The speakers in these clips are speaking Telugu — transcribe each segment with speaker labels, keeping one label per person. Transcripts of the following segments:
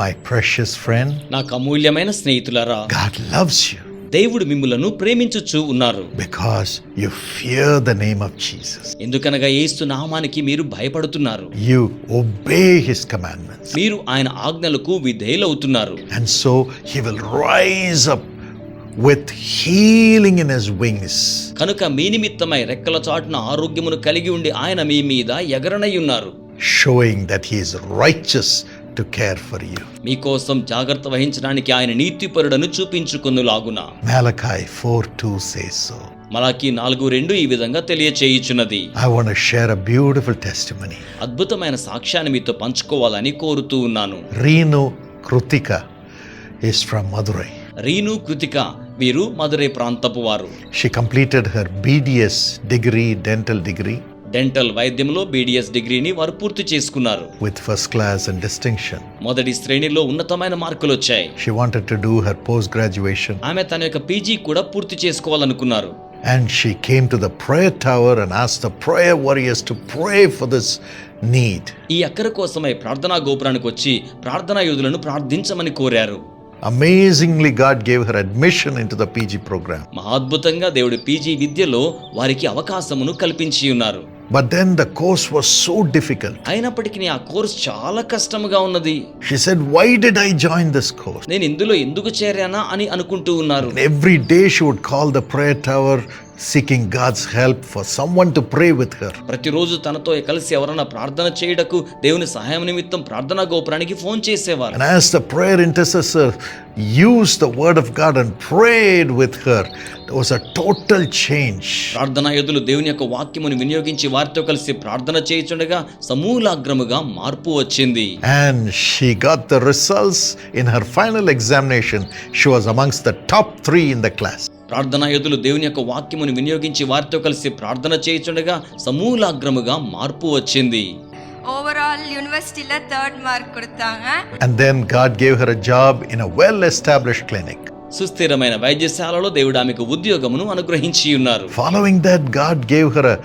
Speaker 1: My precious friend,
Speaker 2: నాకు అమూల్యమైన స్నేహితులారా
Speaker 1: God loves you
Speaker 2: దేవుడు మిమ్ములను ప్రేమించుచు ఉన్నారు
Speaker 1: because you fear the name of Jesus.
Speaker 2: ఎందుకనగా ఏస్తు నామానికి మీరు భయపడుతున్నారు
Speaker 1: You obey his commandments.
Speaker 2: మీరు ఆయన ఆజ్ఞలకు విధేయులవుతున్నారు
Speaker 1: And so he will rise up with healing in his wings.
Speaker 2: కనుక మీ నిమిత్తమై రెక్కల చాటున ఆరోగ్యమును కలిగి ఉండి ఆయన మీ మీద ఎగరనై ఉన్నారు
Speaker 1: showing that he is righteous to care for you
Speaker 2: మీకోసం జాగ్రత్త వహించడానికి ఆయన నీతిపరుడను చూపించుకున్న
Speaker 1: లాగున మేలకాయ్ ఫోర్ టూ సేసో
Speaker 2: మలాకి నాలుగు రెండు ఈ విధంగా తెలియజేయుచున్నది
Speaker 1: I want share a beautiful testimony
Speaker 2: అద్భుతమైన సాక్ష్యాన్ని మీతో పంచుకోవాలని కోరుతూ ఉన్నాను.
Speaker 1: రీను కృతిక ఇస్ ఫ్రమ్ మదురై
Speaker 2: రీను కృతిక వీరు మదురై ప్రాంతపు వారు.
Speaker 1: She completed her BDS degree dental degree
Speaker 2: dental వైద్యంలో బీడీఎస్ డిగ్రీని వారు పూర్తి చేసుకున్నారు.
Speaker 1: With first class and distinction
Speaker 2: మొదటి శ్రేణిలో ఉన్నతమైన మార్కులు వచ్చాయి.
Speaker 1: She wanted to do her post graduation
Speaker 2: ఆమె తన యొక్క పీజీ కూడా పూర్తి చేసుకోవాలనుకున్నారు.
Speaker 1: And she came to the prayer tower and as the prayer warriors to pray for this need
Speaker 2: ఈ అక్కర కోసమే ప్రార్థనా గోపురానికి వచ్చి ప్రార్థనా యోధులను ప్రార్థించమని కోరారు.
Speaker 1: Amazingly God gave her admission into the PG program
Speaker 2: మహాద్భుతంగా దేవుడు పీజీ విద్యలో వారికి అవకాశమును కల్పించి ఉన్నారు.
Speaker 1: But then the course was so difficult
Speaker 2: అయినప్పటికీ ఆ కోర్స్ చాలా కష్టంగా ఉన్నది.
Speaker 1: She said why did I join this course
Speaker 2: నేను ఇందులో ఎందుకు చేరానా అని అనుకుంటూ ఉన్నారు.
Speaker 1: Every day she would call the prayer tower tower seeking God's help for someone to pray with her.
Speaker 2: ప్రతిరోజు తనతో కలిసి ఎవరైనా ప్రార్థన చేయుటకు దేవుని సహాయం నిమిత్తం ప్రార్థనా గోపురానికి ఫోన్ చేసేవారు
Speaker 1: And as the prayer intercessor used the word of God and prayed with her, there was a total change.
Speaker 2: ప్రార్థనా యోధులు దేవుని యొక్క వాక్యమును వినియోగించి వారితో కలిసి ప్రార్థన చేయుచుండగా సమూలాగ్రముగా మార్పు వచ్చింది
Speaker 1: And she got the results in her final examination. She was amongst the top three in the class.
Speaker 2: ప్రార్థనా యోధులు దేవుని యొక్క వాక్యమును వినియోగించి వారితో కలిసి ప్రార్థన చేయుచుండగా సమూలాగ్రముగా మార్పు వచ్చింది
Speaker 3: ஓவரால் யூனிவர்சிட்டியில் தேர்ட் மார்க் கொடுத்தாங்க
Speaker 1: And then God gave her a job in a well established clinic.
Speaker 2: సుస్థిరమైన వైద్యశాలలో దేవుడు ఆమెకు ఉద్యోగమును అనుగ్రహించి ఉన్నారు
Speaker 1: Following that, God gave her a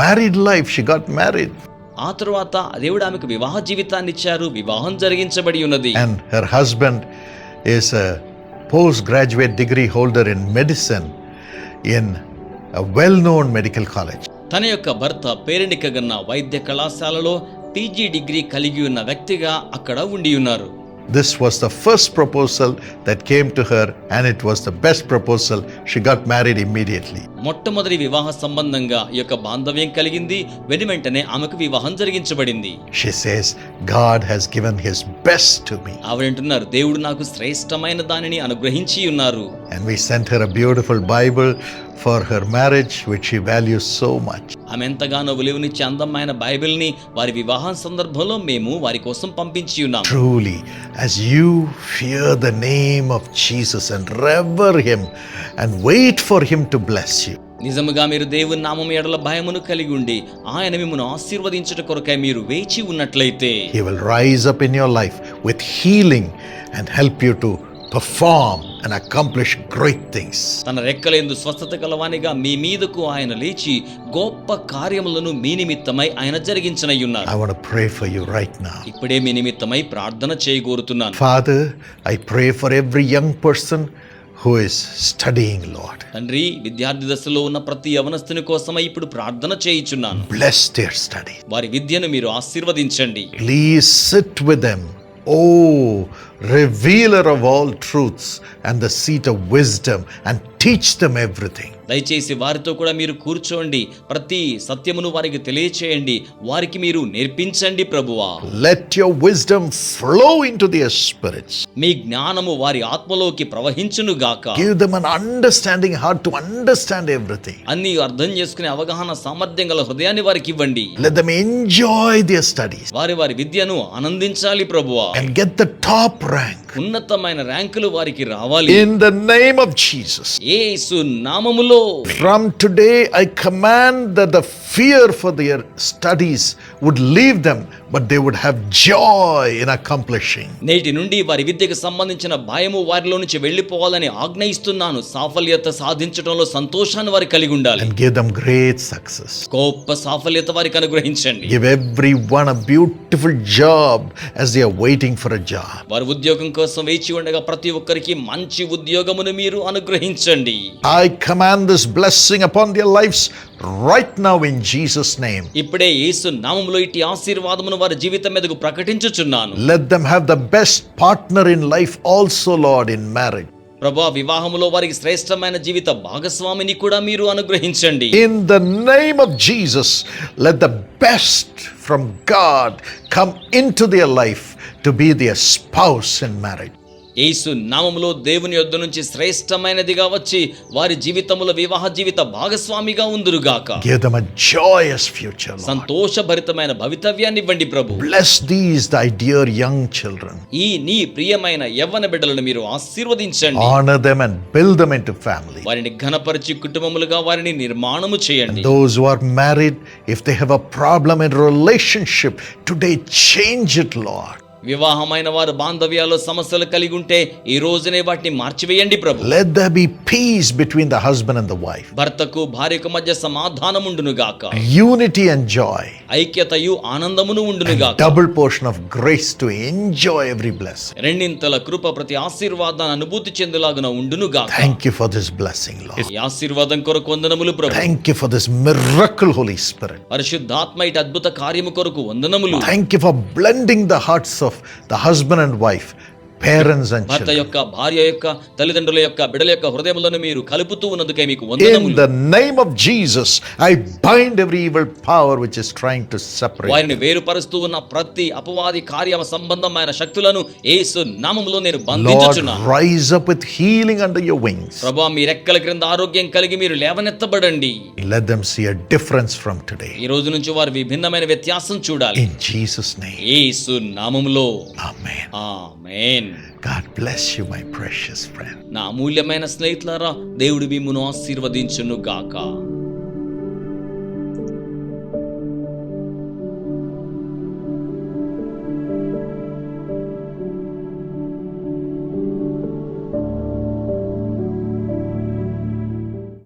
Speaker 1: married life. She got married.
Speaker 2: ఆ తరువాత దేవుడు ఆమెకు వివాహ జీవితాన్ని ఇచ్చారు వివాహం జరిగించబడి ఉన్నది
Speaker 1: And her husband is post graduate degree holder in medicine in well known medical college
Speaker 2: తన యొక్క భర్త పేరెండిక గన్న వైద్య కళాశాలలో పీజీ డిగ్రీ కలిగి ఉన్న వ్యక్తిగా అక్కడ ఉండి ఉన్నారు.
Speaker 1: This was the first proposal that came to her, and it was the best proposal. She got married immediately.
Speaker 2: మొట్టమొదటి వివాహ సంబంధంగా ఈ యొక్క బాంధవ్యం కలిగింది వెను వెంటనే ఆమెకు వివాహం జరిగించబడింది
Speaker 1: She says, God has given His best to me.
Speaker 2: ఆవిడంటున్నారు దేవుడు నాకు శ్రేష్టమైన దానిని అనుగ్రహించి ఉన్నారు
Speaker 1: And we sent her a beautiful Bible for her marriage, which she values so much.
Speaker 2: ఆమె ఎంతగానో విలువనిచ్చే అందమైన బైబిల్ని వారి వివాహం సందర్భంలో మేము వారి కోసం పంపించి ఉన్నాం.
Speaker 1: Truly as you fear the name of Jesus and revere and wait for to bless you
Speaker 2: నిజముగా మీరు దేవుని నామం ఎడల భయమును కలిగి ఉండి ఆయన మిమ్మల్ని ఆశీర్వదించట కొరకై మీరు వేచి ఉన్నట్లయితే.
Speaker 1: He will rise up in your life with healing and help you to perform and accomplish great things.
Speaker 2: తన రెక్కలేందు స్వస్థత కలవానిగా మీ మీదకు ఆయన లేచి గొప్ప కార్యములను మీ నిమిత్తమై ఆయన జరిగించనయ్యున్నారు
Speaker 1: I want to pray for you right now.
Speaker 2: ఇప్పుడే మీ నిమిత్తమై ప్రార్థన చేయగోరుతున్నాను
Speaker 1: Father, I pray for every young person who is studying, Lord.
Speaker 2: తండ్రి విద్యార్థి దశలో ఉన్న ప్రతి యవనస్తుని కోసమై ఇప్పుడు ప్రార్థన చేయుచున్నాను
Speaker 1: Bless their study.
Speaker 2: వారి విద్యను మీరు ఆశీర్వదించండి
Speaker 1: Please sit with them. Oh, revealer of all truths and the seat of wisdom and teach them everything
Speaker 2: దయచేసి వారితో కూడా మీరు కూర్చోండి. ప్రతి సత్యమును వారికి తెలియచేయండి. వారికి మీరు నేర్పించండి ప్రభువా.
Speaker 1: Let your wisdom flow into the spirits
Speaker 2: మీ జ్ఞానము వారి ఆత్మలోకి ప్రవహించును గాక.
Speaker 1: Give them an understanding heart to understand everything
Speaker 2: అన్ని అర్థం చేసుకునే అవగాహన సామర్థ్యం గల హృదయాన్ని వారికి ఇవ్వండి.
Speaker 1: Let them enjoy the studies
Speaker 2: వారి వారి విద్యను ఆనందించాలి ప్రభువా.
Speaker 1: And get the top rank.
Speaker 2: ఉన్నతమైన ర్యాంకులు వారికి రావాలి.
Speaker 1: In the name of Jesus
Speaker 2: యేసు నామములో.
Speaker 1: From today I command the the fear for their studies would leave them but they would have joy in accomplishing
Speaker 2: నేటి నుండి వారి విద్యకు సంబంధించిన భయము వారిలో నుంచి వెళ్ళిపోవాలని ఆజ్ఞయిస్తున్నాను. సాఫల్యత సాధించడంలో సంతోషాన్ని వారి కలిగి ఉండాలి.
Speaker 1: And give them great success
Speaker 2: కోప సాఫల్యత వారికి అనుగ్రహించండి.
Speaker 1: Give everyone a beautiful job as they are waiting for a job
Speaker 2: వారి ఉద్యోగం కో కోసం వేచి ఉండగా ప్రతి ఒక్కరికి మంచి ఉద్యోగమును మీరు అనుగ్రహించండి.
Speaker 1: I command this blessing upon their lives right now in Jesus name
Speaker 2: ఇప్పుడే యేసు నామములో ఇటు ఆశీర్వాదమును వారి జీవితం మీదకు ప్రకటించుచున్నాను.
Speaker 1: Let them have the best partner in life also Lord in marriage
Speaker 2: ప్రభా వివాహములో వారికి శ్రేష్టమైన జీవిత భాగస్వామిని కూడా మీరు అనుగ్రహించండి.
Speaker 1: In the name of Jesus let the best from God come in their life to be their spouse in marriage
Speaker 2: Yesu నామములో దేవుని యొద్ద నుంచి శ్రేష్టమైనదిగా వచ్చి వారి జీవితముల వివాహ జీవిత భాగస్వామిగా ఉందురుగాక.
Speaker 1: జాయస్ ఫ్యూచర్
Speaker 2: సంతోషభరితమైన భవితవ్యాన్ని ఇవ్వండి ప్రభు.
Speaker 1: Bless these thy dear young children
Speaker 2: ఈ నీ ప్రియమైన యవ్వన బిడ్డలను మీరు ఆశీర్వదించండి.
Speaker 1: Honour them and build them into family
Speaker 2: వారిని ఘనపరిచి కుటుంబములుగా వారిని నిర్మాణము చేయండి.
Speaker 1: Those who are married if they have a problem in relationship today change it Lord
Speaker 2: వివాహమైన వారు బాంధవ్యాలు సమస్యలు కలిగి ఉంటే ఈ రోజునే వాటిని మార్చివేయండి ప్రభు.
Speaker 1: Peace between the the wife
Speaker 2: భర్తకు భార్యకు మధ్య సమాధానం ఉండును గాక
Speaker 1: యూనిటీ అండ్ జాయ్
Speaker 2: ఐక్యతయు ఆనందమును ఉండును
Speaker 1: double portion of grace to enjoy every bless
Speaker 2: రెండింతల కృప ప్రతి ఆశీర్వాదాన్ని అనుభూతి చెందులాగున ఉండును గాక
Speaker 1: ఫర్ దిస్
Speaker 2: బ్లెస్సింగ్ ఆశీర్వాదం కొరకు వందనములు ప్రభు.
Speaker 1: థాంక్యూ ఫర్ దిస్
Speaker 2: పరిశుద్ధాత్మ ఇట అద్భుత కార్యము కొరకు వందనములు.
Speaker 1: Blending the hearts the husband and wife, parents and
Speaker 2: భర్త
Speaker 1: children.
Speaker 2: యొక్క భార్య యొక్క తల్లిదండ్రుల యొక్క బిడల యొక్క హృదయములను మీరు కలుపుతూ ఉన్నందుకే మీకు
Speaker 1: In
Speaker 2: వందనములు
Speaker 1: the name of Jesus, I bind every evil power which is trying to separate.
Speaker 2: వారిని వేరుపరుస్తూ ఉన్న ప్రతి అపవాది కార్య సంబంధమైన శక్తులను యేసు నామములో నేను
Speaker 1: Lord,
Speaker 2: బంధించుచున్నాను
Speaker 1: rise up with healing under your wings.
Speaker 2: ప్రభా మీ రెక్కల క్రింద ఆరోగ్యం కలిగి మీరు లేవనెత్తబడండి
Speaker 1: Let them see a difference from today.
Speaker 2: ఈ రోజు నుంచి వారు విభిన్నమైన వ్యత్యాసం చూడాలి
Speaker 1: In Jesus' name,
Speaker 2: యేసు నామములో
Speaker 1: Amen.
Speaker 2: Amen
Speaker 1: God bless you my precious friend
Speaker 2: నా అమూల్యమైన స్నేహితులారా దేవుడు మిమ్మును ఆశీర్వదించును గాక